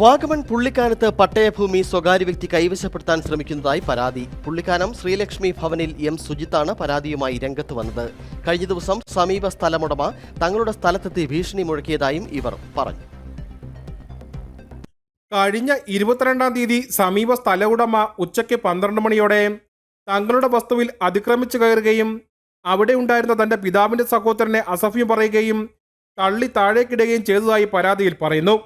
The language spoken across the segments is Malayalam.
വാഗമൺ പുള്ളിക്കാനത്ത് പട്ടയഭൂമി സ്വകാര്യ വ്യക്തി കൈവശപ്പെടുത്താൻ ശ്രമിക്കുന്നതായി പരാതി. പുള്ളിക്കാനം ശ്രീലക്ഷ്മി ഭവനിൽ എം സുജിത്താണ് പരാതിയുമായി രംഗത്ത് വന്നത്. കഴിഞ്ഞ ദിവസം സമീപ സ്ഥലമുടമ തങ്ങളുടെ സ്ഥലത്തെത്തി ഭീഷണി മുഴക്കിയതായും ഇവർ പറഞ്ഞു. കഴിഞ്ഞ ഇരുപത്തിരണ്ടാം തീയതി സമീപ സ്ഥല ഉടമ ഉച്ചയ്ക്ക് പന്ത്രണ്ട് മണിയോടെ തങ്ങളുടെ വസ്തുവിൽ അതിക്രമിച്ചു കയറുകയും അവിടെ ഉണ്ടായിരുന്ന തന്റെ പിതാവിന്റെ സഹോദരനെ അസഫ്യം പറയുകയും തള്ളി താഴേക്കിടുകയും ചെയ്തതായി പരാതിയിൽ പറയുന്നു.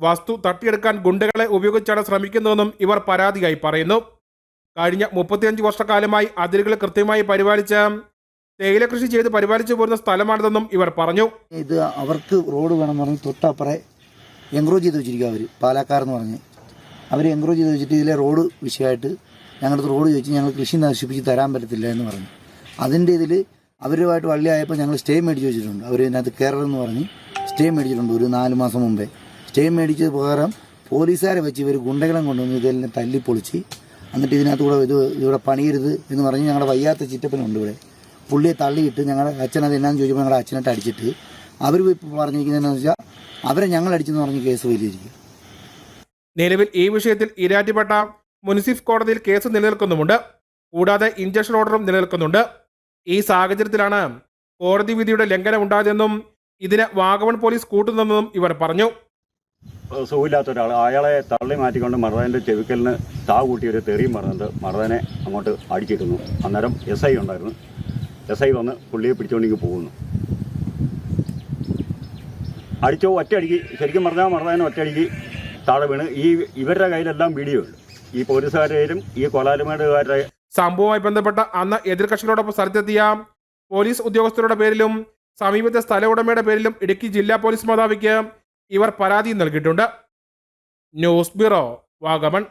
വസ്തു തട്ടിയെടുക്കാൻ ഗുണ്ടകളെ ഉപയോഗിച്ചാണ് ശ്രമിക്കുന്നതെന്നും ഇവർ പരാതിയായി പറയുന്നു. കഴിഞ്ഞ മുപ്പത്തിയഞ്ച് വർഷക്കാലമായി അതിരുകൾ കൃത്യമായി പരിപാലിച്ച തേയില കൃഷി ചെയ്ത് പരിപാലിച്ചു പോരുന്ന സ്ഥലമാണിതെന്നും ഇവർ പറഞ്ഞു. ഇത് അവർക്ക് റോഡ് വേണം പറഞ്ഞ് തൊട്ടപ്പുറ എൻക്രോച്ച് ചെയ്ത് വെച്ചിരിക്കുക അവർ പാലക്കാർ എന്ന് പറഞ്ഞ്. അവർ എൻക്രോച്ച് ചെയ്ത് വെച്ചിട്ട് ഇതിലെ റോഡ് വിഷയമായിട്ട് ഞങ്ങളുടെ റോഡ് ചോദിച്ച് ഞങ്ങൾ കൃഷി നശിപ്പിച്ച് തരാൻ പറ്റത്തില്ല എന്ന് പറഞ്ഞു. അതിന്റെ ഇതിൽ അവരുമായിട്ട് വള്ളിയായപ്പോൾ ഞങ്ങൾ സ്റ്റേ മേടിച്ച് വെച്ചിട്ടുണ്ട്. അവർ ഇതിനകത്ത് കയറണമെന്ന് പറഞ്ഞ് സ്റ്റേ മേടിച്ചിട്ടുണ്ട് ഒരു നാല് മാസം മുമ്പേ. സ്റ്റേ മേടിച്ചത് പ്രകാരം പോലീസുകാരെ വെച്ച് ഇവർ ഗുണ്ടകളെ കൊണ്ടുവന്ന് ഇതെല്ലാം തല്ലി പൊളിച്ച് എന്നിട്ട് ഇതിനകത്ത് കൂടെ ഇത് ഇവിടെ പണിയരുത് എന്ന് പറഞ്ഞ് ഞങ്ങളുടെ വയ്യാത്ത ചിറ്റപ്പനുണ്ട് ഇവിടെ. പുള്ളിയെ തള്ളിയിട്ട് ഞങ്ങളുടെ അച്ഛനത് എന്നാന്ന് ചോദിച്ചപ്പോൾ ഞങ്ങളുടെ അച്ഛനായിട്ട് അടിച്ചിട്ട് അവർ പറഞ്ഞിരിക്കുന്നതെന്ന് വെച്ചാൽ അവരെ ഞങ്ങൾ അടിച്ചെന്ന് പറഞ്ഞ് കേസ് വലിയിരിക്കും നിലവിൽ ഈ വിഷയത്തിൽ ഇരാറ്റിപ്പെട്ട മുനിസിഫ് കോടതിയിൽ കേസ് നിലനിൽക്കുന്നുമുണ്ട്. കൂടാതെ ഇഞ്ചക്ഷൻ ഓർഡറും നിലനിൽക്കുന്നുണ്ട്. ഈ സാഹചര്യത്തിലാണ് കോടതി വിധിയുടെ ലംഘനം ഉണ്ടായതെന്നും ഇതിന് വാഗമൺ പോലീസ് കൂട്ടുന്നതെന്നും ഇവർ പറഞ്ഞു. സുഖമില്ലാത്ത ഒരാൾ അയാളെ തള്ളി മാറ്റിക്കൊണ്ട് മറുതേന്റെ ചെവിക്കലിന് താ കൂട്ടി ഒരു തെറിയും പറഞ്ഞിട്ട് മറുതനെ അങ്ങോട്ട് അടിച്ചിരുന്നു. അന്നേരം എസ് ഐ ഉണ്ടായിരുന്നു. എസ് ഐ വന്ന് പുള്ളിയെ പിടിച്ചുകൊണ്ടിങ്ങ് പോകുന്നു. അടിച്ചോ ഒറ്റയടിക്ക് ശരിക്കും പറഞ്ഞാൽ മറുതേനെ ഒറ്റയടിക്ക് താഴെ വീണ്. ഈ ഇവരുടെ കയ്യിലെല്ലാം വീഡിയോ ഉണ്ട്. ഈ പോലീസുകാരുടെയും ഈ കൊലാലുമേടുകാരുടെ സംഭവവുമായി ബന്ധപ്പെട്ട അന്ന് എതിർകക്ഷികളോടൊപ്പം സ്ഥലത്തെത്തിയ പോലീസ് ഉദ്യോഗസ്ഥരുടെ പേരിലും സമീപത്തെ സ്ഥല ഉടമയുടെ പേരിലും ഇടുക്കി ജില്ലാ പോലീസ് മേധാവിക്ക് ഇവർ പരാതി നൽകിയിട്ടുണ്ട്. News bureau Vagamon.